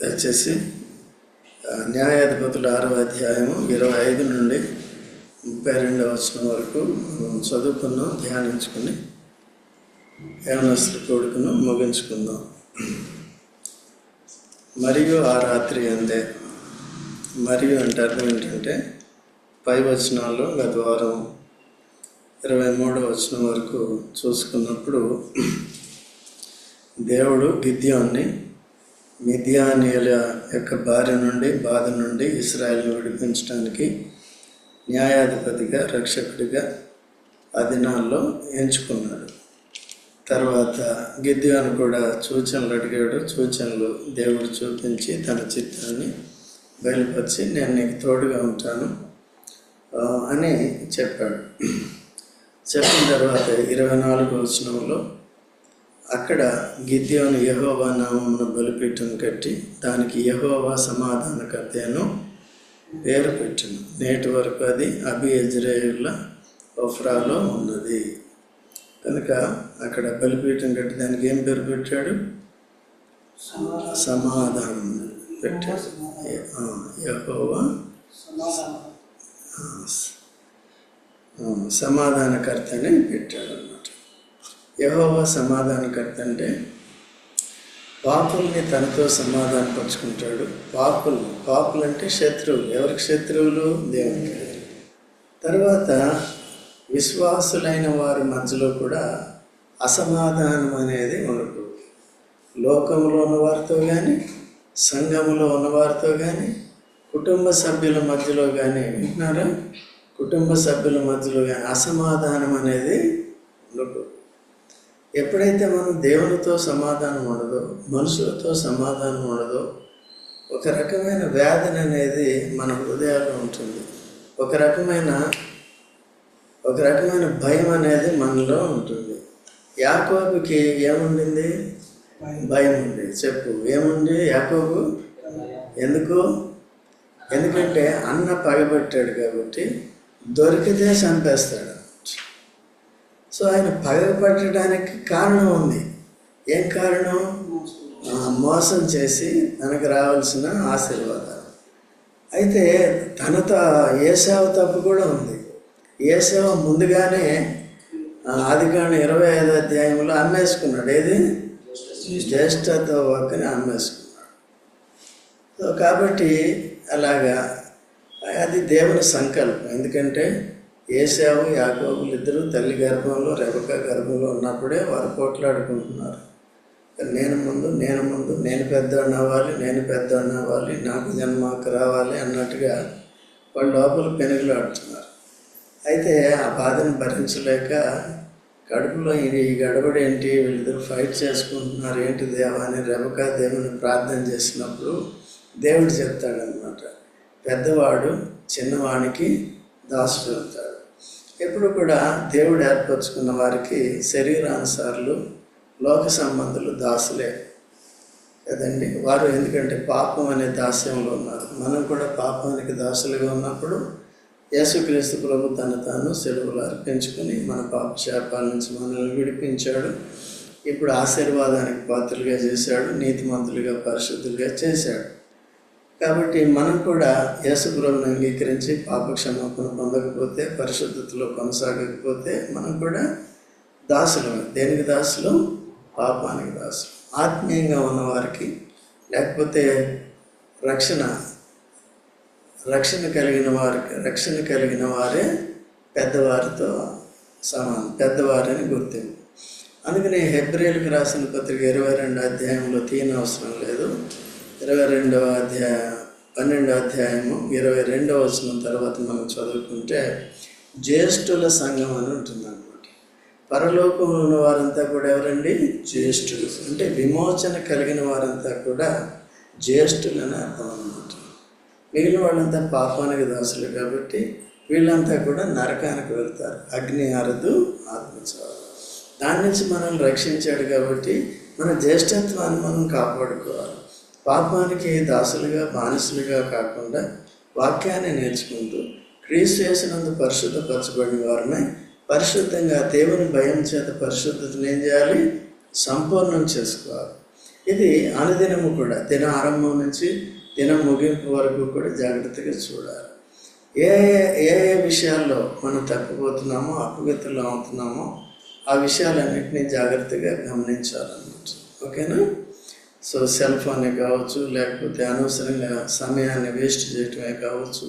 దయచేసి ఆ, న్యాయాధిపతుల ఆరవ అధ్యాయము ఇరవై ఐదు నుండి ముప్పై రెండవ వచనం వరకు చదువుకున్నాం ధ్యానించుకుని యవనస్తుల కొడుకును ముగించుకుందాం. మరియు ఆ రాత్రి అందే. మరియు అంటే అర్థం ఏంటంటే పై వచనాల్లో గత వారం ఇరవై మూడో వచనం వరకు చూసుకున్నప్పుడు దేవుడు గిద్యోన్ని మిథియానీయుల యొక్క భార్య నుండి బాధ నుండి ఇస్రాయల్ని విడిపించడానికి న్యాయాధిపతిగా రక్షకుడిగా అధినాల్లో ఎంచుకున్నాడు. తర్వాత గిద్యోను కూడా సూచనలు అడిగాడు. సూచనలు దేవుడు చూపించి తన చిత్తాన్ని బయలుపరిచి నేను నీకు తోడుగా ఉంటాను అని చెప్పాడు. చెప్పిన తర్వాత ఇరవై నాలుగు వచనంలో అక్కడ గిద్యోను యహోవా నామమును బలిపీఠం కట్టి దానికి యహోవా సమాధానకర్తను పేరు పెట్టిను. నేటి వరకు అది అబి ఎజ్రాయిల ఒఫ్రాలో ఉన్నది. కనుక అక్కడ బలిపీఠం కట్టి దానికి ఏం పేరు పెట్టాడు? సమాధానం పెట్టాడు. యెహోవా సమాధానకర్త అని పెట్టాడు అన్నమాట. యహోవా సమాధానకర్త అంటే పాపుల్ని తనతో సమాధానపరుచుకుంటాడు పాపులు పాపులు అంటే శత్రువులు ఎవరికి శత్రువులు? దేవునికి. తర్వాత విశ్వాసులైన వారి మధ్యలో కూడా అసమాధానం అనేది ఉండకూడదు. లోకంలో ఉన్నవారితో కానీ సంఘములో ఉన్నవారితో కానీ కుటుంబ సభ్యుల మధ్యలో కానీ వింటున్నారా? కుటుంబ సభ్యుల మధ్యలో కానీ అసమాధానం అనేది ఉండకూడదు. ఎప్పుడైతే మనం దేవునితో సమాధానం ఉండదో మనుషులతో సమాధానం ఉండదో ఒక రకమైన వ్యాధి అనేది మన హృదయాల్లో ఉంటుంది. ఒక రకమైన ఒక రకమైన భయం అనేది మనలో ఉంటుంది. యాకోబుకి ఏముండింది? భయం. ఉంది. చెప్పు. ఏముంది యాకోబు? ఎందుకు? ఎందుకంటే అన్న పగబట్టాడు కాబట్టి దొరికితే చంపేస్తాడు. సో ఆయన పగబట్టడానికి కారణం ఉంది. ఏం కారణం? మోసం చేసి తనకు రావాల్సిన ఆశీర్వాదాలు. అయితే తనతో ఏసావ తప్పు కూడా ఉంది. ఏసావ ముందుగానే ఆ, ఇరవై ఐదో అధ్యాయంలో అమ్మేసుకున్నాడు. ఏది? జ్యేష్ఠతో ఒక్కని అమ్మేసుకున్నాడు. సో కాబట్టి అలాగా అది దేవుని సంకల్పం. ఎందుకంటే ఏసావు యాకోబులు ఇద్దరు తల్లి గర్భంలో రెబక గర్భంలో ఉన్నప్పుడే వారు పోట్లాడుకుంటున్నారు. నేను ముందు నేను ముందు నేను పెద్దవాడిని అవ్వాలి నేను పెద్దవాడిని అవ్వాలి నాకు జన్మకు రావాలి అన్నట్టుగా వాళ్ళు లోపల పెనుగులాడుతున్నారు. అయితే ఆ బాధను భరించలేక కడుపులో ఈ ఈ గడబడి ఏంటి వీళ్ళిద్దరు ఫైట్ చేసుకుంటున్నారు ఏంటి దేవా అని రెబకా దేవుని ప్రార్థన చేసినప్పుడు దేవుడు చెప్తాడనమాట పెద్దవాడు చిన్నవానికి దాసుడు అవుతాడు ఎప్పుడు కూడా దేవుడు ఏర్పరచుకున్న వారికి శరీరానుసారులు లోక సంబంధులు దాసులే. కదండి? వారు ఎందుకంటే పాపం అనే దాస్యంలో ఉన్నారు. మనం కూడా పాపానికి దాసులుగా ఉన్నప్పుడు యేసుక్రీస్తు ప్రభు తను తాను సెలవులు అర్పించుకుని మన పాప శాపాల నుంచి మనల్ని విడిపించాడు. ఇప్పుడు ఆశీర్వాదానికి పాత్రలుగా చేశాడు నీతిమంతులుగా పరిశుద్ధులుగా చేశాడు. కాబట్టి మనం కూడా యేసుప్రభుని అంగీకరించి పాపక్షమాపణ పొందకపోతే పరిశుద్ధతలో కొనసాగకపోతే మనం కూడా దాసులు దేనికి దాసులు? పాపానికి దాసులు. ఆత్మీయంగా ఉన్నవారికి లేకపోతే రక్షణ రక్షణ కలిగిన వారికి రక్షణ కలిగిన వారే పెద్దవారితో సమానం పెద్దవారని గుర్తింపు. అందుకని హెబ్రిల్కి రాసిన పత్రిక ఇరవై రెండు అధ్యాయంలో తీయన అవసరం లేదు. ఇరవై రెండవ అధ్యాయ పన్నెండవ అధ్యాయము ఇరవై రెండవ వచనం తర్వాత మనం చదువుకుంటే జ్యేష్ఠుల సంఘం అని ఉంటుంది అనమాట పరలోకంలో ఉన్న వారంతా కూడా ఎవరండి? జ్యేష్ఠులు. అంటే విమోచన కలిగిన వారంతా కూడా జ్యేష్ఠులని అర్థం అనమాట మిగిలిన వాళ్ళంతా పాపానికి దాసులు కాబట్టి వీళ్ళంతా కూడా నరకానికి వెళ్తారు. అగ్ని అరదు ఆత్మచారు దాని నుంచి మనల్ని రక్షించాడు కాబట్టి మన జ్యేష్ఠత్వాన్ని మనం కాపాడుకోవాలి. పాపానికి దాసులుగా బానిసలుగా కాకుండా వాక్యాన్ని నేర్చుకుంటూ క్రీస్తు చేసినందు పరిశుద్ధపరచబడిన వారిని పరిశుద్ధంగా దేవుని భయం చేత పరిశుద్ధతను ఏం చేయాలి సంపూర్ణం చేసుకోవాలి. ఇది అనుదినము కూడా. దిన ఆరంభం నుంచి దినం ముగింపు వరకు కూడా జాగ్రత్తగా చూడాలి. ఏ ఏ ఏ విషయాల్లో మనం తప్పిపోతున్నామో అపవిత్రులు అవుతున్నామో ఆ విషయాలన్నింటినీ జాగ్రత్తగా గమనించాలన్నమాట. ఓకేనా? సో సెల్ ఫోనే కావచ్చు లేకపోతే అనవసరంగా సమయాన్ని వేస్ట్ చేయటమే కావచ్చు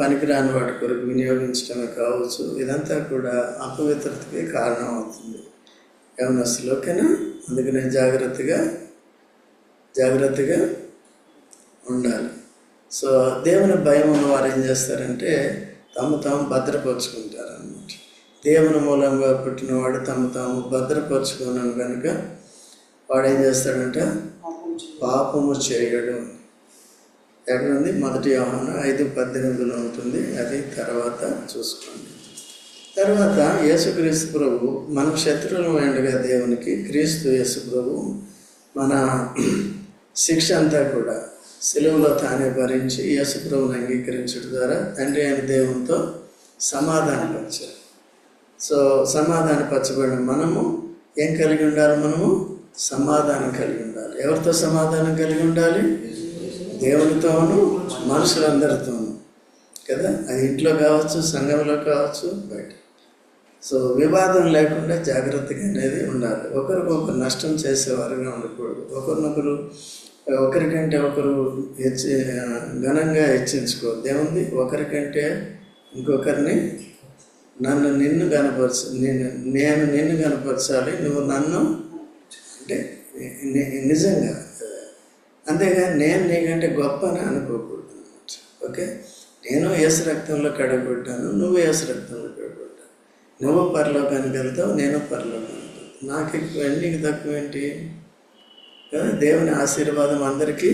పనికిరాని వాటి కొరకు వినియోగించడమే కావచ్చు ఇదంతా కూడా అపవిత్రతకి కారణం అవుతుంది యవనస్తులు ఓకేనా? అందుకనే జాగ్రత్తగా జాగ్రత్తగా ఉండాలి. సో దేవుని భయం ఉన్న వారు ఏం చేస్తారంటే తమ తాము భద్రపరుచుకుంటారు అన్నమాట దేవుని మూలంగా పుట్టినవాడు తమ తాము భద్రపరుచుకున్నాను కనుక వాడు ఏం చేస్తాడంటే పాపము చేయడు. ఎక్కడుంది? మొదటి ఆహ్వానం ఐదు పద్దెనిమిదిలో ఉంటుంది. అది తర్వాత చూసుకోండి. తర్వాత యేసుక్రీస్తు ప్రభు మనం శత్రువులు ఉండగా దేవునికి క్రీస్తు యేసు ప్రభు మన శిక్ష అంతా కూడా సెలవులో తానే భరించి యేసు ప్రభుని అంగీకరించడం ద్వారా తండ్రి అయిన దేవునితో సమాధానపరిచారు. సో సమాధానపరచబడిన మనము ఏం కలిగి ఉండాలి మనము? సమాధానం కలిగి ఉండాలి. ఎవరితో సమాధానం కలిగి ఉండాలి? దేవునితోనూ మనుషులందరితోనూ. కదా? అది ఇంట్లో కావచ్చు సంఘంలో కావచ్చు బయట. సో వివాదం లేకుండా జాగ్రత్తగా అనేది ఉండాలి. ఒకరికొకరు నష్టం చేసేవారుగా ఉండకూడదు. ఒకరినొకరు ఒకరికంటే ఒకరు హెచ్చి ఘనంగా హెచ్చించుకోవద్దు. ఏముంది? ఒకరికంటే ఇంకొకరిని నన్ను నిన్ను కనపరచ నేను నేను నిన్ను కనపరచాలి నువ్వు నన్ను అంటే నిజంగా అంతేగాని నేను నీకంటే గొప్ప అని అనుకోకూడదు. అనమాట ఓకే? నేను ఏసు రక్తంలో కడగొట్టాను నువ్వు ఏసు రక్తంలో కడగొట్టాను నువ్వు పరలోకానికి వెళ్తావు నేను పరలోకానికి నాకు ఎక్కువ నీకు తక్కువ ఏంటి? దేవుని ఆశీర్వాదం అందరికీ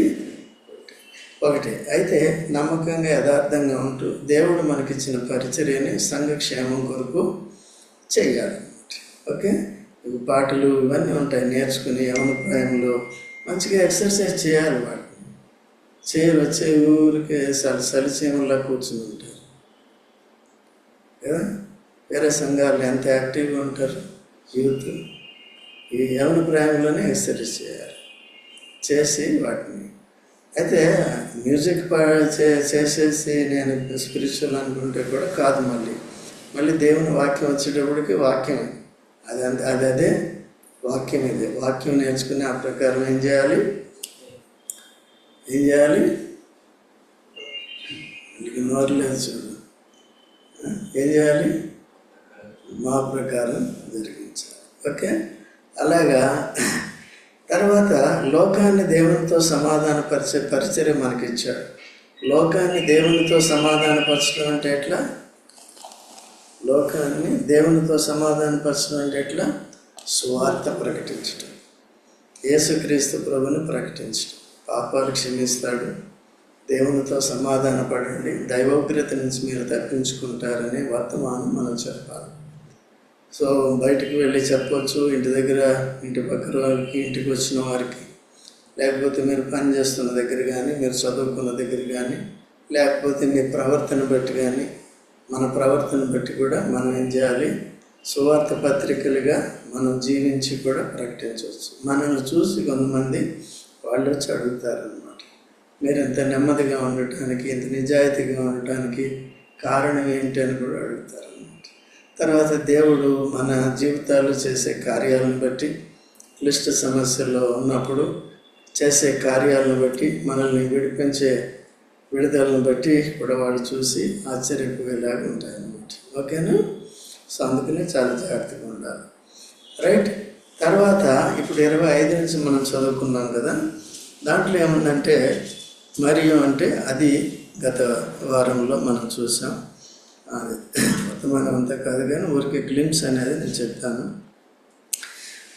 ఒకటి. అయితే నమ్మకంగా యథార్థంగా ఉంటూ దేవుడు మనకిచ్చిన పరిచర్యని సంఘక్షేమం కొరకు చేయాలన్నమాట ఓకే? పాటలు ఇవన్నీ ఉంటాయి నేర్చుకుని యవన మంచిగా ఎక్సర్సైజ్ చేయాలి వాటిని చేయరు వచ్చే ఊరికే సలి సలిచీమల్లా కూర్చుని ఉంటారు. కదా? వేరే సంఘాలు ఎంత యాక్టివ్గా ఉంటారు? యూత్ ఈ యవన ప్రాయంలోనే ఎక్సర్సైజ్ చేయాలి. చేసి వాటిని. అయితే మ్యూజిక్ పా చే- చేసేసి నేను స్పిరిచువల్ అనుకుంటే కూడా కాదు మళ్ళీ. మళ్ళీ దేవుని వాక్యం వచ్చేటప్పటికి వాక్యమే. అదంత అదే వాక్యం ఇదే. వాక్యం నేర్చుకుని ఆ ప్రకారం ఏం చేయాలి? ఏం చేయాలి? వీళ్ళకి నోరు లేదు చూడు ఏం చేయాలి? మా ప్రకారం జరిగించాలి. ఓకే? అలాగా. తర్వాత లోకాన్ని దేవునితో సమాధానపరిచే పరిచర్య మనకిచ్చాడు. లోకాన్ని దేవునితో సమాధానపరచడం అంటే ఎట్లా? లోకాన్ని దేవునితో సమాధానపరచడం అంటే ఎట్లా? స్వార్థ ప్రకటించడం యేసుక్రీస్తు ప్రభుని ప్రకటించడం పాపాలు క్షమిస్తాడు. దేవునితో సమాధాన పడండి. దైవోగ్రత నుంచి మీరు తప్పించుకుంటారని వర్తమానం మనం చెప్పాలి. సో బయటకు వెళ్ళి చెప్పవచ్చు ఇంటి దగ్గర ఇంటి పక్కన వారికి ఇంటికి వచ్చిన వారికి. లేకపోతే మీరు పని చేస్తున్న దగ్గర కానీ మీరు చదువుకున్న దగ్గర కానీ లేకపోతే మీ ప్రవర్తన బట్టి కానీ మన ప్రవర్తన బట్టి కూడా మనం ఏం చేయాలి? సువార్త పత్రికలుగా మనం జీవించి కూడా ప్రకటించవచ్చు. మనల్ని చూసి కొంతమంది వాళ్ళు వచ్చి అడుగుతారనమాట మీరు ఇంత నెమ్మదిగా ఉండటానికి ఇంత నిజాయితీగా ఉండటానికి కారణం ఏంటి అని కూడా అడుగుతారనమాట తర్వాత దేవుడు మన జీవితాల్లో చేసే కార్యాలను బట్టి క్లిష్ట సమస్యల్లో ఉన్నప్పుడు చేసే కార్యాలను బట్టి మనల్ని విడిపించే విడుదలను బట్టి కూడా వాళ్ళు చూసి ఆశ్చర్యపోయేలాగా ఉంటాయన్నమాట. ఓకేనా? సో అందుకనే చాలా జాగ్రత్తగా ఉండాలి. రైట్? తర్వాత ఇప్పుడు ఇరవై ఐదు నుంచి మనం చదువుకున్నాం కదా దాంట్లో ఏముందంటే మరియు అంటే అది గత వారంలో మనం చూసాం. అది వర్తమానం అంతా కాదు కానీ ఊరికే గ్లిమ్స్ అనేది నేను చెప్తాను.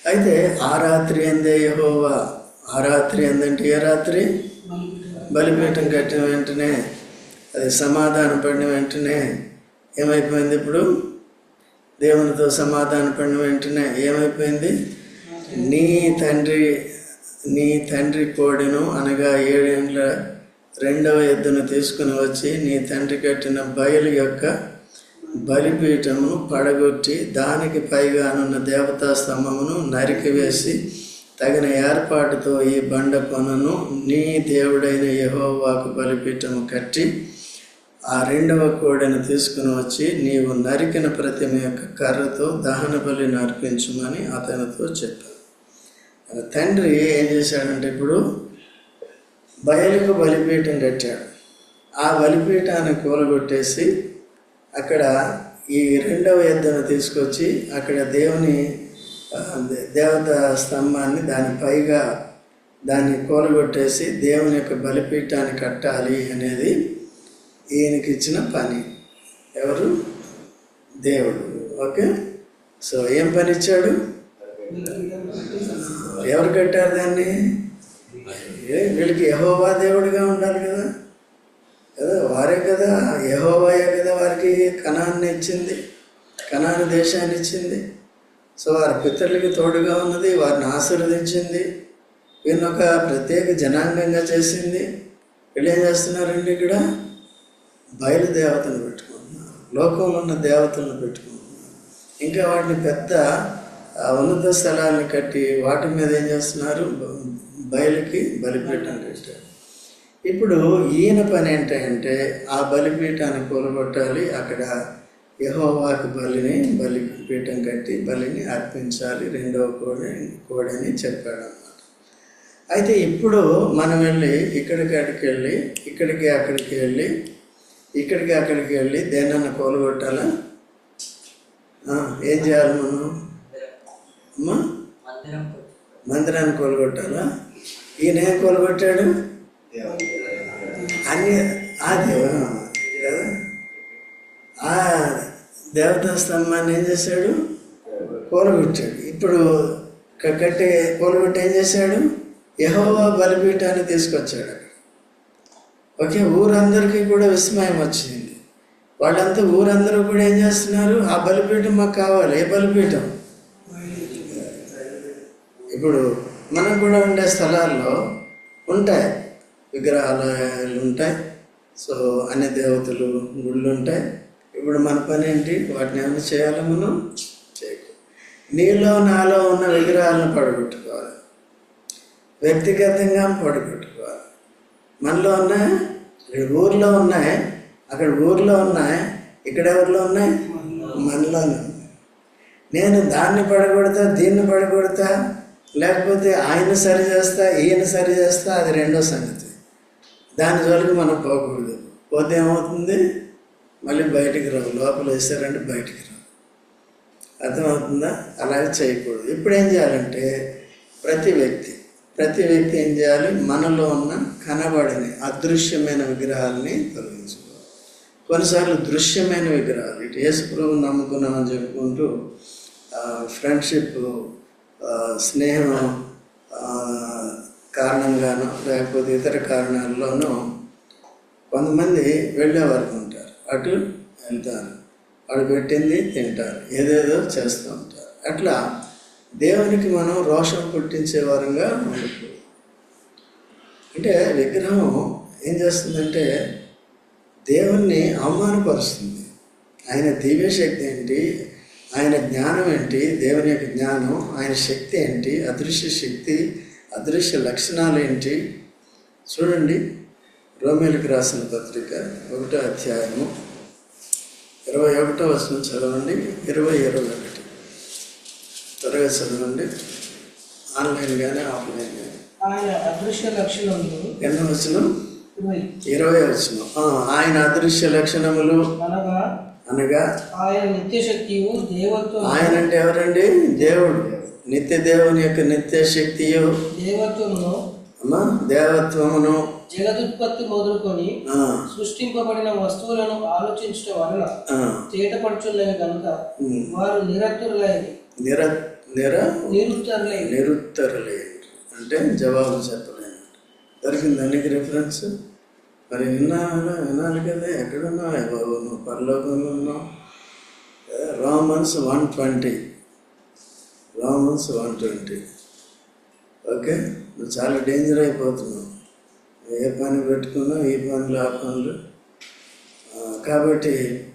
అయితే ఆ రాత్రి అందే యహోవా? ఆ రాత్రి అందంటే ఏ రాత్రి? బలిపీఠం కట్టిన వెంటనే అది సమాధాన పడిన వెంటనే ఏమైపోయింది ఇప్పుడు? దేవునితో సమాధాన పడిన వెంటనే ఏమైపోయింది? నీ తండ్రి నీ తండ్రి కోడిను అనగా ఏడేండ్ల రెండవ ఎద్దును తీసుకుని వచ్చి నీ తండ్రి కట్టిన బయలు యొక్క బలిపీఠమును పడగొట్టి దానికి పైగానున్న దేవతా స్తంభమును నరికివేసి తగిన ఏర్పాటుతో ఈ బండ కొనను. నీ దేవుడైన యెహోవాకు బలిపీఠము కట్టి ఆ రెండవ కోడెను తీసుకుని వచ్చి నీవు నరికిన ప్రతిమ యొక్క కర్రతో దహన బలి అర్పించమని అతనితో చెప్పాను. తండ్రి ఏం చేశాడంటే ఇప్పుడు బయలుకు బలిపీఠం కట్టాడు. ఆ బలిపీఠాన్ని కూలగొట్టేసి అక్కడ ఈ రెండవ ఎద్దను తీసుకొచ్చి అక్కడ దేవుని దేవత స్తంభాన్ని దాని పైగా దాన్ని కూలగొట్టేసి దేవుని యొక్క బలిపీఠాన్ని కట్టాలి అనేది ఈయనకి ఇచ్చిన పని. ఎవరు? దేవుడు. ఓకే? సో ఏం పని ఇచ్చాడు? ఎవరు కట్టారు దాన్ని? వీళ్ళకి యహోవా దేవుడిగా ఉండాలి కదా. కదా వారే కదా. యహోవాయే కదా వారికి కణాన్ని ఇచ్చింది కణాన్ని దేశాన్ని ఇచ్చింది. సో వారి పితరులకి తోడుగా ఉన్నది వారిని ఆశీర్వదించింది. వీళ్ళని ఒక ప్రత్యేక జనాంగంగా చేసింది. వీళ్ళు ఏం చేస్తున్నారండి ఇక్కడ? బయలుదేవతను పెట్టుకుంటున్నారు. లోకంలో ఉన్న దేవతలను పెట్టుకుంటున్నారు. ఇంకా వాటిని పెద్ద ఉన్నత స్థలాన్ని కట్టి వాటి మీద ఏం చేస్తున్నారు? బయలుకి బలిపీఠం కట్టారు. ఇప్పుడు ఈయన పని ఏంటంటే ఆ బలిపీఠాన్ని కూలగొట్టాలి. అక్కడ యహోవాకి బలిని బలిపీఠం కట్టి బలిని అర్పించాలి రెండవ కోడి కోడని చెప్పాడు అన్నమాట. అయితే ఇప్పుడు మనం వెళ్ళి ఇక్కడికి అక్కడికి వెళ్ళి ఇక్కడికి అక్కడికి వెళ్ళి ఇక్కడికి అక్కడికి వెళ్ళి దేనన్నా కూలగొట్టాలా? ఏం చేయాలి మనం? అమ్మా? మందిరం మందిరాన్ని కూలగొట్టాలా? ఈయన ఏం కూలగొట్టాడు? అన్ని ఆ దేవ కదా ఆ దేవతా స్తంభాన్ని ఏం చేశాడు? కూలగొట్టాడు ఇప్పుడు కట్టే కూలగొట్టి ఏం చేశాడు? యహోవా బలిపీఠాన్ని తీసుకొచ్చాడు అక్కడ. ఓకే ఊరందరికీ కూడా విస్మయం వచ్చింది. వాళ్ళంతా ఊరందరూ కూడా ఏం చేస్తున్నారు? ఆ బలిపీఠం మాకు కావాలి. ఏ బలిపీఠం? ఇప్పుడు మనకు కూడా ఉండే స్థలాల్లో ఉంటాయి. విగ్రహాలయాలు ఉంటాయి. సో అన్ని దేవతలు గుళ్ళు ఉంటాయి. ఇప్పుడు మన పని ఏంటి? వాటిని ఏమైనా చేయాలి మనం? చేయకూడదు. నీలో నాలో ఉన్న విగ్రహాలను పడగొట్టుకోవాలి. వ్యక్తిగతంగా పడగొట్టుకోవాలి. మనలో ఉన్నాయి ఇక్కడ ఊర్లో ఉన్నాయి అక్కడ ఊర్లో ఉన్నాయి ఇక్కడ ఎవరిలో ఉన్నాయి? మనలోనే ఉన్నాయి. నేను దాన్ని పడగొడతా దీన్ని పడగొడతా లేకపోతే ఆయన సరి చేస్తా ఈయన సరి చేస్తా అది రెండో సంగతి. దాని జోలికి మనం పోకూడదు. పోతే ఏమవుతుంది? మళ్ళీ బయటికి రావు. లోపల వేసారంటే బయటికి రావు. అర్థమవుతుందా? అలాగే చేయకూడదు. ఇప్పుడు ఏం చేయాలంటే ప్రతి వ్యక్తి ప్రతి వ్యక్తి ఏం చేయాలి? మనలో ఉన్న కనబడని అదృశ్యమైన విగ్రహాలని తొలగించుకోవాలి. కొన్నిసార్లు దృశ్యమైన విగ్రహాలు ఇటు యేసుప్రభు నమ్ముకున్నామని చెప్పుకుంటూ ఫ్రెండ్షిప్ స్నేహం కారణంగానో లేకపోతే ఇతర కారణాల్లోనూ కొంతమంది వెళ్ళేవారు ఉంటారు. అటు వెళ్తారు వాడు పెట్టింది తింటారు. ఏదేదో చేస్తూ ఉంటారు. అట్లా దేవునికి మనం రోషం పుట్టించే వారంగా ఉండకూడదు. అంటే విగ్రహం ఏం చేస్తుందంటే దేవుణ్ణి అవమానపరుస్తుంది. ఆయన దివ్యశక్తి ఏంటి? ఆయన జ్ఞానం ఏంటి? దేవుని యొక్క జ్ఞానం ఆయన శక్తి ఏంటి? అదృశ్య శక్తి అదృశ్య లక్షణాలు ఏంటి? చూడండి. రోమేలకు రాసిన పత్రిక ఒకటో అధ్యాయము ఇరవై ఒకటో వచనం చదవండి. ఇరవై ఇరవై ఒకటి. త్వరగా చదవండి. ఆన్లైన్ కానీ ఆఫ్లైన్ కానీ ఆయన అదృశ్య లక్షణములు ఎన్నో వచనం? ఇరవై. వచనం. ఆ, ఆయన అదృశ్య లక్షణములు అనగా అనగా? ఆయన నిత్యశక్తియు దేవత్వం. ఆయన అంటే ఎవరండి? దేవుడు. నిత్య దేవుని యొక్క నిత్య శక్తియు దేవత్వమును అమ్మా దేవత్వమును జగదుత్పత్తి మొదలుకొని సృష్టింపబడిన వస్తువులను ఆలోచించడం వలన తేటపడుచున్నవి కనుక. వారు నిరతురులైన నిర నిర నిరుత్తరులైన నిరుత్తరులేంటి అంటే జవాబు చెప్పలేను దొరికింది నీకు రిఫరెన్స్ మరి విన్నాను వినాలి కదా ఎక్కడున్నావు? ఏ బాబు నువ్వు పరలోకంలో ఉన్నావు? Romans one twenty Romans one twenty okay నువ్వు చాలా డేంజర్ అయిపోతున్నావు. ఏ పని పెట్టుకున్నా ఈ పనులు ఆ పనులు. కాబట్టి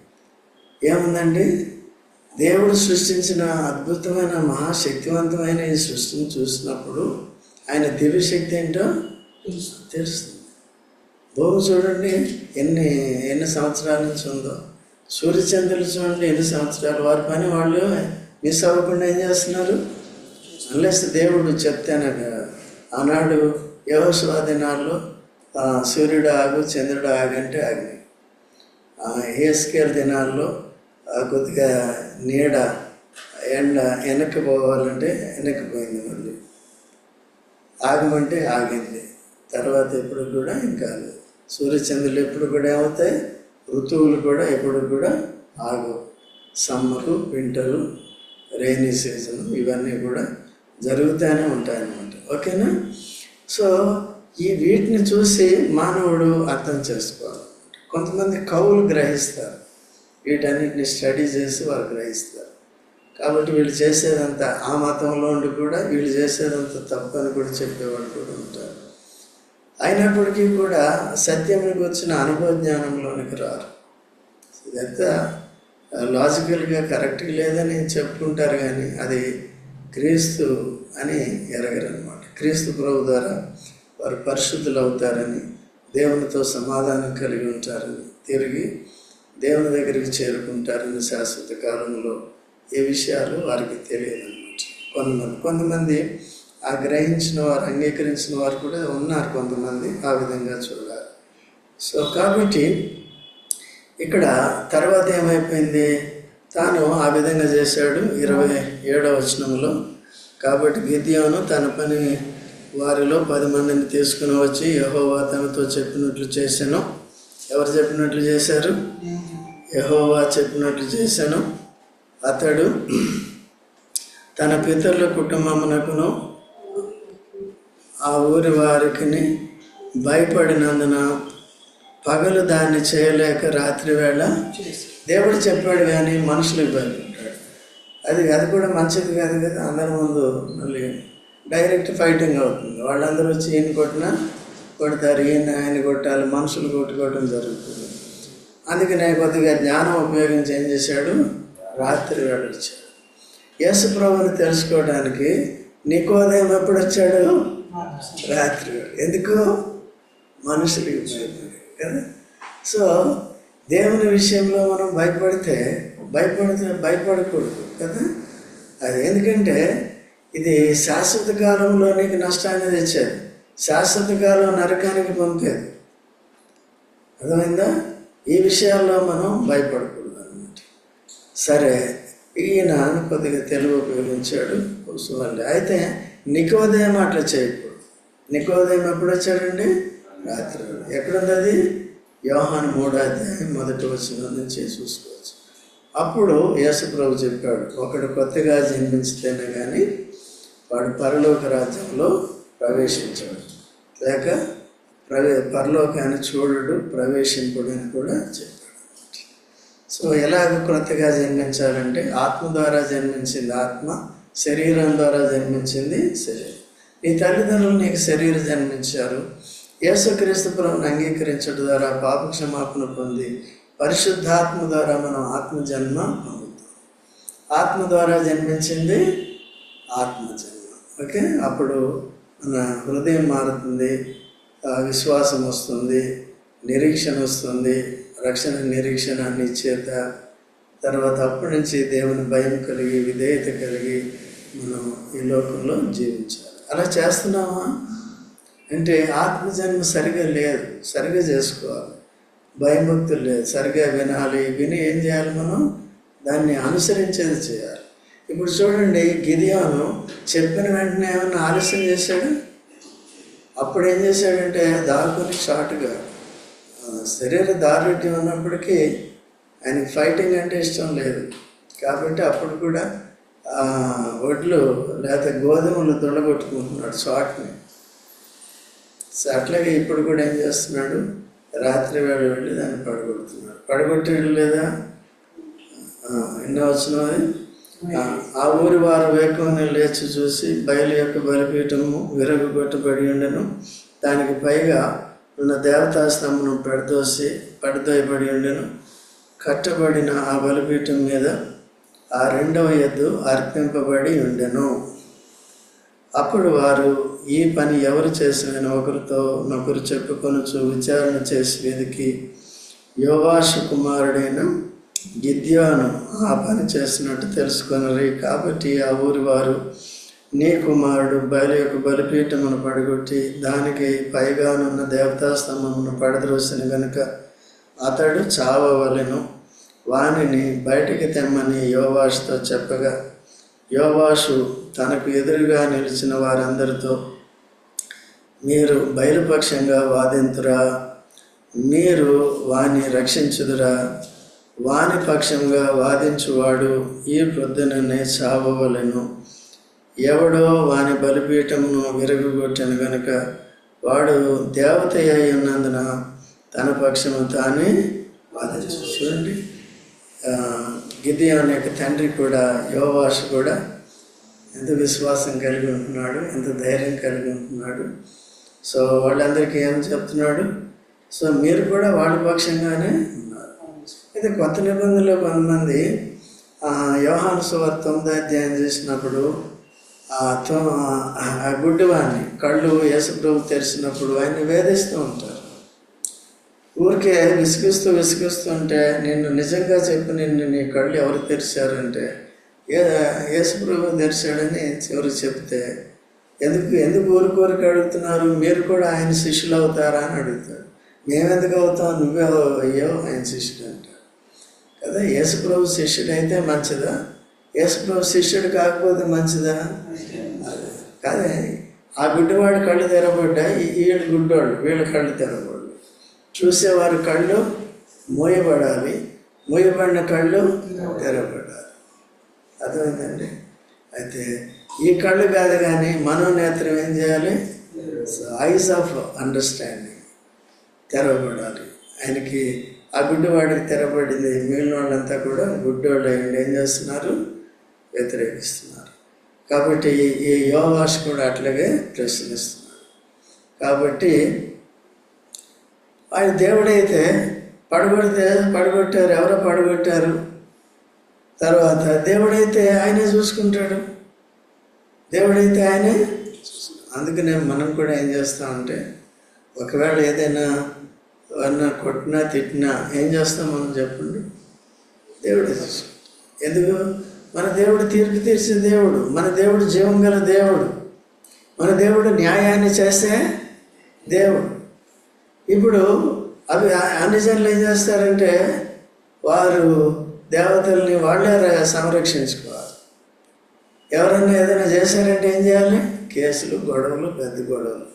ఏముందండి? దేవుడు సృష్టించిన అద్భుతమైన మహాశక్తివంతమైన ఈ సృష్టిని చూసినప్పుడు ఆయన దివ్యశక్తి ఏంటో తెలుసు తెలుస్తుంది. భూమి చూడండి ఎన్ని ఎన్ని సంవత్సరాల నుంచి ఉందో. సూర్యచంద్రులు చూడండి ఎన్ని సంవత్సరాలు. వారి పని వాళ్ళు మిస్ అవ్వకుండా ఏం చేస్తున్నారు? అన్లెస్ దేవుడు చెప్తేనే ఆనాడు యహోశివ దినాల్లో సూర్యుడు ఆగు చంద్రుడు ఆగంటే ఆగి హేస్కేల్ దినాల్లో కొద్దిగా నీడ ఎండ వెనక్కి పోవాలంటే వెనక్కి పోయింది మళ్ళీ. ఆగమంటే ఆగింది. తర్వాత ఎప్పుడు కూడా ఇంకా సూర్యచంద్రులు ఎప్పుడు కూడా ఏమవుతాయి? ఋతువులు కూడా ఎప్పుడు కూడా ఆగవు. సమ్మరు వింటరు రైనీ సీజన్ ఇవన్నీ కూడా జరుగుతూనే ఉంటాయన్నమాట. ఓకేనా? సో ఈ వీటిని చూసి మానవుడు అర్థం చేసుకోవాలి. కొంతమంది కవులు గ్రహిస్తారు. వీటన్నిటిని స్టడీ చేసి వారు గ్రహిస్తారు. కాబట్టి వీళ్ళు చేసేదంతా ఆ మతంలో ఉండి కూడా వీళ్ళు చేసేదంతా తప్పు అని కూడా చెప్పేవాళ్ళు కూడా ఉంటారు. అయినప్పటికీ కూడా సత్యంకి వచ్చిన అనుభవ జ్ఞానంలోనికి రారు. ఇదంతా లాజికల్గా కరెక్ట్గా లేదని చెప్పుకుంటారు కానీ అది క్రీస్తు అని ఎరగరనమాట క్రీస్తు ప్రభు ద్వారా వారు పరిశుద్ధులు అవుతారని దేవునితో సమాధానం కలిగి ఉంటారని తిరిగి దేవుని దగ్గరికి చేరుకుంటారని శాశ్వత కాలంలో ఏ విషయాలు వారికి తెలియదు అనమాట కొంతమంది కొంతమంది ఆ గ్రహించిన వారు అంగీకరించిన వారు కూడా ఉన్నారు కొంతమంది ఆ విధంగా చూడాలి. సో కాబట్టి ఇక్కడ తర్వాత ఏమైపోయింది? తాను ఆ విధంగా చేశాడు ఇరవై ఏడవ వచనంలో. కాబట్టి గిద్యోను తన పని వారిలో పది మందిని తీసుకుని వచ్చి యహోవా తనతో చెప్పినట్లు చేశాను. ఎవరు చెప్పినట్లు చేశారు? యహోవా చెప్పినట్లు చేశాను. అతడు తన పితరుల కుటుంబమునకును ఆ ఊరి వారికి భయపడినందున పగలు దాన్ని చేయలేక రాత్రి వేళ దేవుడు చెప్పాడు కానీ మనుషులకు భయపడ్డాడు అది అది కూడా మంచిది కాదు కదా. అందరి ముందు మళ్ళీ డైరెక్ట్ ఫైటింగ్ అవుతుంది. వాళ్ళందరూ వచ్చి ఈయన కొట్టినా కొడతారు ఈయన ఆయన కొట్టాలి మనుషులు కొట్టుకోవడం జరుగుతుంది. అందుకనే కొద్దిగా జ్ఞానం ఉపయోగించి ఏం చేశాడు? రాత్రి వేళ వచ్చాడు యేసు ప్రభుని తెలుసుకోవడానికి నికోదయం ఎప్పుడు వచ్చాడు? రాత్రి ఎందుకు? మనుషులకి భయపడి కదా. సో దేవుని విషయంలో మనం భయపడితే భయపడితే భయపడకూడదు. కదా? అది ఎందుకంటే ఇది శాశ్వత కాలంలో నీకు నష్టాన్ని తెచ్చేది. శాశ్వత కాలం నరకానికి పంపేది. అర్థమైందా? ఈ విషయాల్లో మనం భయపడకూడదు అనమాట సరే ఈయన కొద్దిగా తెలుగు ఉపయోగించాడు కుసుమల్లి అయితే నికోదయం అట్లా చేయకూడదు. నికోదయం ఎప్పుడు వచ్చాడండి? రాత్రి. ఎక్కడుంది అది? యోహాను మూడో అధ్యాయం మొదటి వచ్చిన నుంచి చూసుకోవచ్చు. అప్పుడు యేసుప్రభు చెప్పాడు ఒకడు కొత్తగా జన్మించితేనే కానీ వాడు పరలోక రాజ్యంలో ప్రవేశించాడు. లేక ప్రవే పరలోకాన్ని చూడడు ప్రవేశింపుడు అని కూడా చెప్పాడు. సో ఎలాగ క్రొత్తగా జన్మించాలంటే ఆత్మ ద్వారా జన్మించింది ఆత్మ శరీరం ద్వారా జన్మించింది శరీరం. నీ తల్లిదండ్రులు నీకు శరీరం జన్మించారు. యేసుక్రీస్తు ప్రభుని అంగీకరించడం ద్వారా పాప క్షమాపణ పొంది పరిశుద్ధాత్మ ద్వారా మనం ఆత్మజన్మ పొందుతాం ఆత్మ ద్వారా జన్మించింది ఆత్మజన్మ. ఓకే? అప్పుడు మన హృదయం మారుతుంది విశ్వాసం వస్తుంది నిరీక్షణ వస్తుంది రక్షణ నిరీక్షణ నిశ్చేత తర్వాత అప్పటి నుంచి దేవుని భయం కలిగి విధేయత కలిగి మనం ఈ లోకంలో జీవించాలి. అలా చేస్తున్నామా? అంటే ఆత్మజన్మ సరిగా లేదు. సరిగా చేసుకోవాలి. భయభక్తులు లేదు సరిగా వినాలి విని ఏం చేయాలి మనం? దాన్ని అనుసరించేది చేయాలి. ఇప్పుడు చూడండి గిరియాను చెప్పిన వెంటనే ఏమన్నా ఆలస్యం చేశాడు? అప్పుడు ఏం చేశాడంటే దారుకొని షార్ట్గా శరీర దారుఢ్యం ఉన్నప్పటికీ ఆయనకి ఫైటింగ్ అంటే ఇష్టం లేదు. కాబట్టి అప్పుడు కూడా వడ్లు లేకపోతే గోధుమలు దొడగొట్టుకుంటున్నాడు షార్ట్ని. అట్లాగే ఇప్పుడు కూడా ఏం చేస్తున్నాడు? రాత్రి వేళ వెళ్ళి దాన్ని పడగొడుతున్నారు. పడగొట్టడం లేదా? ఎన్నో వచ్చినవి ఆ ఊరి వారు వేకువని లేచి చూసి బయలు యొక్క బలిపీఠము విరగొట్టబడి ఉండను. దానికి పైగా ఉన్న దేవతా స్తంభను పెడదోసి పడదోయబడి ఉండను. కట్టబడిన ఆ బలిపీఠం మీద ఆ రెండవ ఎద్దు అర్పింపబడి ఉండెను. అప్పుడు వారు ఈ పని ఎవరు చేసిన ఒకరితో నొకరు చెప్పుకొనుచు విచారణ చేసి వెదికి యోవాషు కుమారుడైన గిద్యాను ఆ పని చేసినట్టు తెలుసుకొనరి. కాబట్టి ఆ ఊరి వారు నీ కుమారుడు బయలు యొక్క బలిపీఠమును పడగొట్టి దానికి పైగానున్న దేవతాస్తంభమును పడద్రోసిన గనుక అతడు చావవలెను. వానిని బయటికి తెమ్మని యోవాషుతో చెప్పగా యోవాషు తనకు ఎదురుగా నిలిచిన వారందరితో మీరు బయలుపక్షంగా వాదింతురా మీరు వాని రక్షించుదురా వాని పక్షంగా వాదించువాడు ఈ పొద్దుననే చావవలను. ఎవడో వాని బలిపీఠమును విరగొట్టను గనుక వాడు దేవత అయి ఉన్నందున తన పక్షము తానే వాదించు చూడండి. ఆ, యొక్క తండ్రి కూడా యోవాష్ కూడా ఎంత విశ్వాసం కలిగి ఉంటున్నాడు ఎంత ధైర్యం కలిగి ఉంటున్నాడు. సో వాళ్ళందరికీ ఏం చెప్తున్నాడు? సో మీరు కూడా వాళ్ళ పక్షంగానే ఉన్నారు అయితే కొత్త నిబంధనలో కొంతమంది ఆ, యోహాను సువార్త తొమ్మిదో అధ్యాయం చేసినప్పుడు ఆ తొ- ఆ కళ్ళు యేసుప్రభు తెరిచినప్పుడు ఆయన్ని వేధిస్తూ ఉంటారు. ఊరికే విసిగిస్తూ విసిగిస్తుంటే నిన్ను నిజంగా చెప్పి నిన్ను నీ కళ్ళు ఎవరు తెరిచారంటే ఏ యేసుప్రభు తెరిచాడని చివరి చెప్తే ఎందుకు ఎందుకు ఊరికోరికి అడుగుతున్నారు? మీరు కూడా ఆయన శిష్యులు అవుతారా అని అడుగుతారు. మేమెందుకు అవుతాం? నువ్వే అయ్యావు ఆయన శిష్యుడు అంట. కదా యేసుప్రభు శిష్యుడు అయితే మంచిదా? యేసుప్రభు శిష్యుడు కాకపోతే మంచిదా? అదే. కాదే ఆ గుడ్డివాడు కళ్ళు తెరబడ్డా వీళ్ళు గుడ్డోళ్ళు వీళ్ళు కళ్ళు తెరబడ్డాయి చూసేవారి కళ్ళు మూయబడాలి. మూయబడిన కళ్ళు తెరబడాలి. అర్థమైందండి? అయితే ఈ కళ్ళు కాదు కానీ మనోనేత్రం ఏం చేయాలి? ఐస్ ఆఫ్ అండర్స్టాండింగ్ తెరవబడాలి ఆయనకి ఆ గుడ్డివాడికి తెరబడింది. మిగిలిన వాళ్ళంతా కూడా గుడ్డోళ్ళు అయ్యండి ఏం చేస్తున్నారు? వ్యతిరేకిస్తున్నారు. కాబట్టి ఈ- ఈ యోగాష్ కూడా అట్లాగే ప్రశ్నిస్తున్నారు. కాబట్టి ఆయన దేవుడైతే పడగొడితే పడగొట్టారు ఎవరో పడగొట్టారు. తర్వాత దేవుడైతే ఆయనే చూసుకుంటాడు. దేవుడైతే ఆయనే అందుకనే మనం కూడా ఏం చేస్తామంటే ఒకవేళ ఏదైనా ఎవరన్నా కొట్టినా తిట్టినా ఏం చేస్తాం మనం చెప్పండి? దేవుడే చూసుకుంటాడు. ఎందుకు? మన దేవుడు తీర్పు తీర్చిన దేవుడు మన దేవుడు జీవం గల దేవుడు. మన దేవుడు న్యాయాన్ని చేసే దేవుడు. ఇప్పుడు అవి అన్నిజన్లు ఏం చేస్తారంటే వారు దేవతల్ని వాళ్ళే సంరక్షించుకోవాలి. ఎవరన్నా ఏదైనా చేశారంటే ఏం చేయాలి? కేసులు గొడవలు పెద్ద గొడవలు.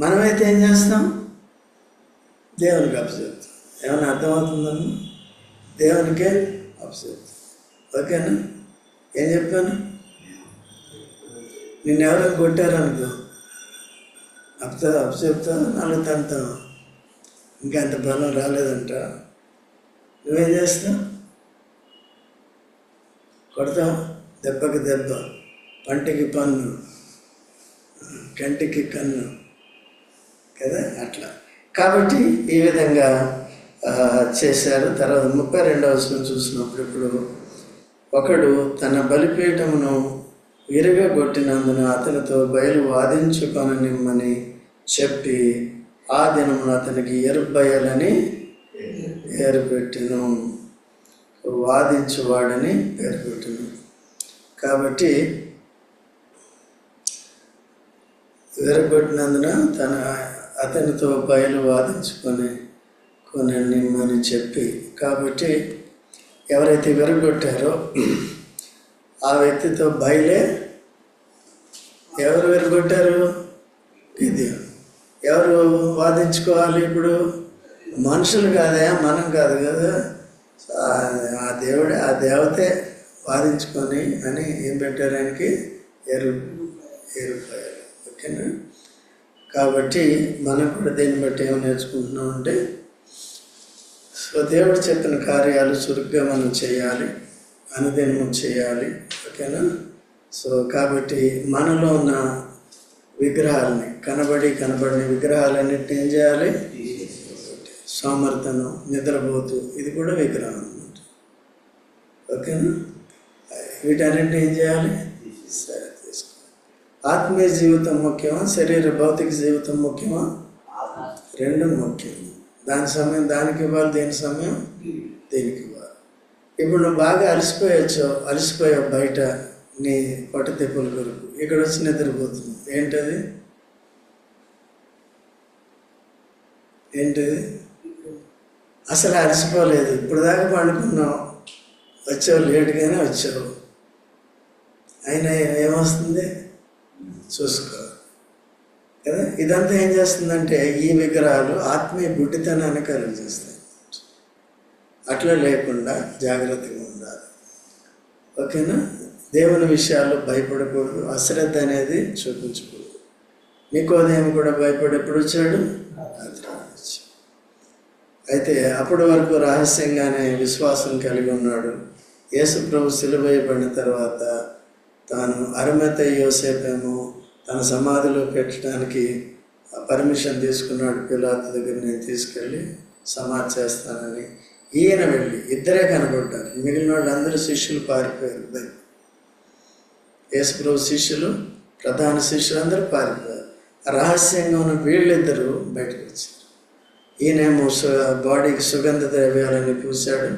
మనమైతే ఏం చేస్తాం? దేవునికి అప్పచెప్తాం. ఏమైనా అర్థమవుతుందమ్మా దేవునికే అప్పచెప్తాం. ఓకేనా? ఏం చెప్పాను? నిన్నెవరో ఎవరైనా కొట్టారనుకో అప్తా అప్పచెప్తా నాలుగు తంతాం ఇంకా అంత బలం రాలేదంట. నువ్వేం చేస్తావు కొడతావు దెబ్బకి దెబ్బ పంటికి పన్ను కంటికి కన్ను కదా? అట్లా. కాబట్టి ఈ విధంగా చేశారు. తర్వాత ముప్పై రెండవ వచనం చూసినప్పుడు ఇప్పుడు ఒకడు తన బలిపీఠమును విరగగొట్టినందున అతనితో బయలు వాదించుకొననిమ్మని చెప్పి ఆ దినమున అతనికి ఎరుబయలని పేరు పెట్టిను. వాదించువాడని పేరు పెట్టిను. కాబట్టి విరగొట్టినందున తన అతనితో బయలు వాదించుకొని కొననిమ్మని చెప్పి. కాబట్టి ఎవరైతే విరగొట్టారో ఆ వ్యక్తితో బయలే ఎవరు విరగొట్టారు ఎవరు వాదించుకోవాలి ఇప్పుడు? మనుషులు కాదా మనం కాదు కదా. ఆ- దేవుడే ఆ దేవతే వాదించుకొని అని ఏం పెట్టడానికి ఎరు ఎరుపాయారు ఓకేనా కాబట్టి మనం కూడా దీన్ని బట్టి ఏం నేర్చుకుంటున్నాం అంటే సో దేవుడు చెప్పిన కార్యాలు చురుగ్గా మనం చేయాలి అనుదినము చేయాలి ఓకేనా? సో కాబట్టి మనలో ఉన్న విగ్రహాలని కనబడి కనబడిన విగ్రహాలన్నింటినీ ఏం చేయాలి? సామర్థ్యం నిద్రపోతూ ఇది కూడా విగ్రహం అనమాట ఓకేనా? వీటన్నింటినీ ఏం చేయాలి? సరే తీసుకోవాలి. ఆత్మీయ జీవితం ముఖ్యమా? శరీర భౌతిక జీవితం ముఖ్యమా? రెండు ముఖ్యం. దాని సమయం దానికి ఇవ్వాలి దేని సమయం? దీనికి ఇవ్వాలి. ఇప్పుడు నువ్వు బాగా అలసిపోయొచ్చు అలసిపోయావు బయట నీ పొట్ట తెప్పుల కొరకు. ఇక్కడ వచ్చి నిద్రపోతుంది ఏంటది? ఏంటిది అసలు అలసిపోలేదు. ఇప్పుడు దాకా పండుకున్నాం. వచ్చావు లేటుగానే వచ్చావు. అయినా ఏమొస్తుంది? చూసుకో. కదా? ఇదంతా ఏం చేస్తుందంటే ఈ విగ్రహాలు ఆత్మీయ బుడ్డితనాన్ని కలుగజేస్తాయి అట్లా లేకుండా జాగ్రత్తగా ఉండాలి. ఓకేనా? దేవుని విషయాల్లో భయపడకూడదు. అశ్రద్ధ అనేది చూపించకూడదు. నీకోదేమి కూడా భయపడి ఎప్పుడు వచ్చాడు? అయితే అప్పటి వరకు రహస్యంగానే విశ్వాసం కలిగి ఉన్నాడు. యేసుప్రభు ప్రభు తర్వాత తాను అరుమత యోసేపేమో తన సమాధిలో పెట్టడానికి పర్మిషన్ తీసుకున్నాడు. పిలాత్ దగ్గర నేను తీసుకెళ్ళి సమాధి చేస్తానని. ఈయన వెళ్ళి ఇద్దరే కనబడ్డారు మిగిలిన వాళ్ళందరూ శిష్యులు పారిపోయారు. దగ్గర యేసుప్రభు శిష్యులు ప్రధాన శిష్యులు అందరూ పారిపోయారు. రహస్యంగా ఉన్న వీళ్ళిద్దరూ బయటకు వచ్చారు. ఈయనేమో సు బాడీకి సుగంధ ద్రవ్యాలని పూశాడు.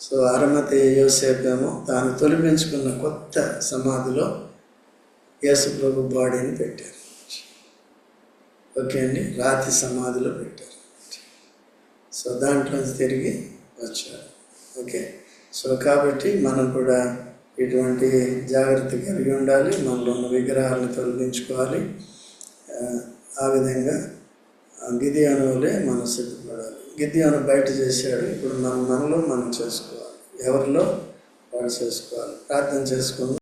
సో అరమతి యోసేపేమో తాను తొలిపించుకున్న కొత్త సమాధిలో యేసుప్రభు బాడీని పెట్టారు. ఓకే అండి రాతి సమాధిలో పెట్టారు. సో దాంట్లో తిరిగి వచ్చారు. ఓకే సో కాబట్టి మనం కూడా ఇటువంటి జాగ్రత్త కలిగి ఉండాలి మనలో ఉన్న విగ్రహాలను తొలగించుకోవాలి. ఆ విధంగా గిదియాను వలె మనం సిద్ధపడాలి గిదియాను బయట చేశాడు. ఇప్పుడు మన మనలో మనం చేసుకోవాలి. ఎవరిలో? వాడు చేసుకోవాలి. ప్రార్థన చేసుకుందాం.